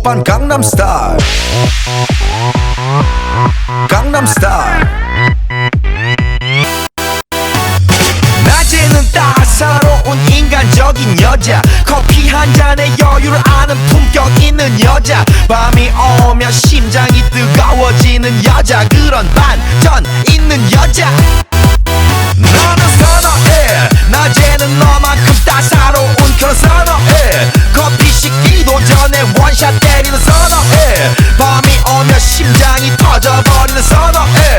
오빤 강남스타일. 강남스타일. 낮에는 따사로운 인간적인 여자. 커피 한 잔에 여유를 아는 품격 있는 여자. 밤이 오면 심장이 뜨거워지는 여자. 그런 반전 있는 여자. 너는 선어해. 낮에는 너만큼 따사로운 그런 선어해 전에 원샷 때리는 선어해 밤이 오면 심장이 터져버리는 선어해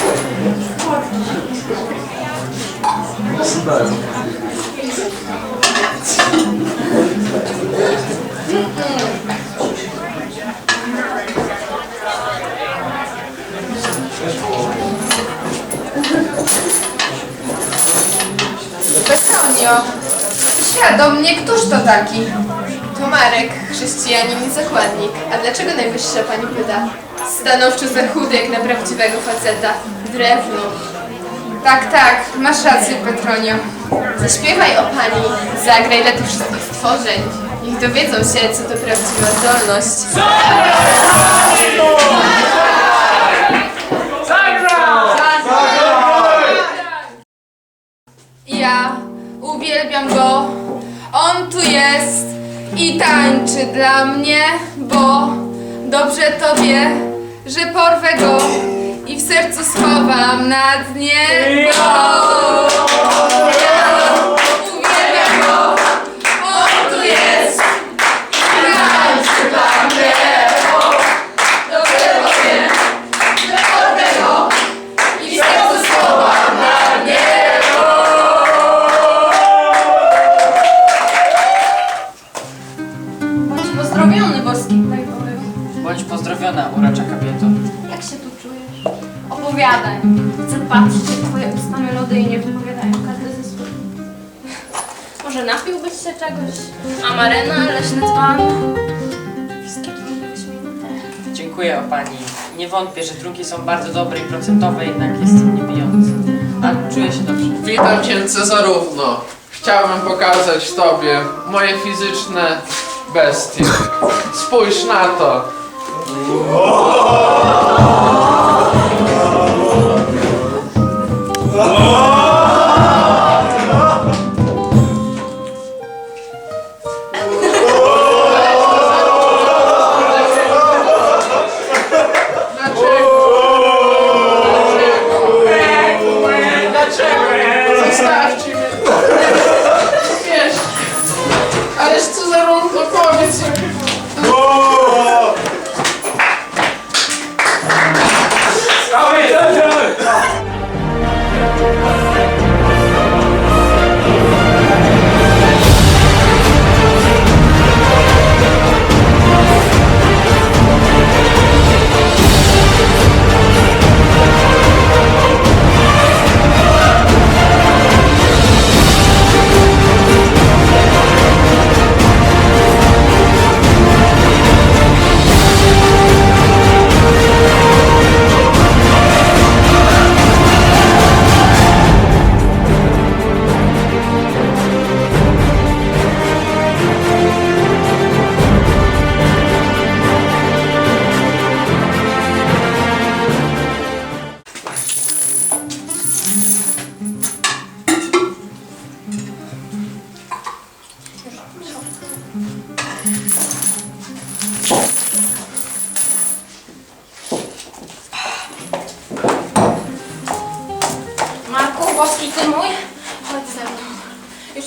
Aweja! Petronio, świadomie, któż to taki? To Marek, chrześcijanin i zakładnik. A dlaczego najwyższa pani pyta? Stanowczo za chudy jak na prawdziwego faceta. Drewno. Tak, tak, masz rację, Petronio. Zaśpiewaj o pani, zagraj dla tych wszystkich stworzeń. Niech dowiedzą się, co to prawdziwa zdolność. Ja uwielbiam go. On tu jest i tańczy dla mnie, bo dobrze to wie, że porwę go i w sercu schowam na dnie go. Ja uwielbiam go. On tu jest tańczy dla mnie, bo dobrze to wie, że porwę go i w sercu schowam na dnie Bądź pozdrowiony, boski. Bądź pozdrowiona, urocza kobieto. Jak się tu czujesz? Opowiadaj. Chcę patrzeć, jak twoje usta melodyjnie wypowiadają każdy ze słów. Może napiłbyś się czegoś? Amarena, leśny dzban? Wszystkie trunki wyśmienite. Dziękuję o pani. Nie wątpię, że trunki są bardzo dobre i procentowe, jednak jestem niepijący. A czuję się dobrze. Witam cię Cezarówno. Chciałbym pokazać tobie moje fizyczne bestie. Spójrz na to. що за рунку робиться?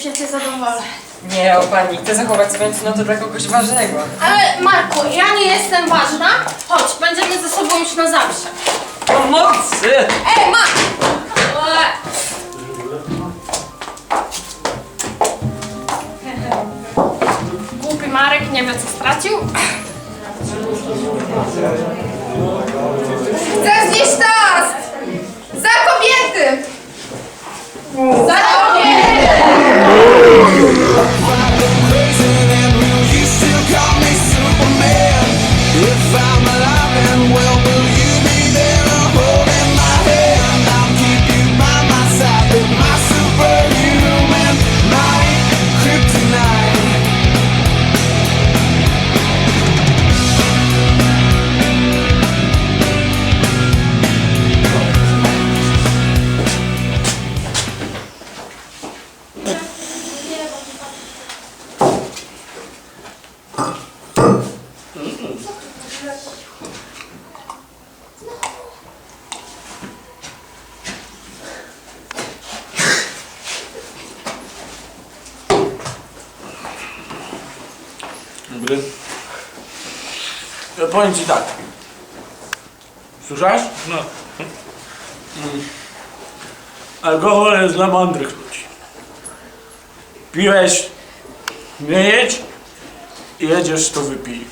Się cię zadowolę. Nie, o pani, chcę zachować swoją cnotę dla kogoś ważnego. Ale Marku, ja nie jestem ważna. Chodź, będziemy ze sobą już na zawsze. Pomocy! Ej, ma! Głupi Marek nie wie co stracił. Chcę znieść toast! Za kobiety! Za Dobry. Ja powiem ci tak. Słyszasz? No. Mm. Alkohol jest dla mądrych ludzi. Piłeś, nie jedź i jedziesz, to wypij.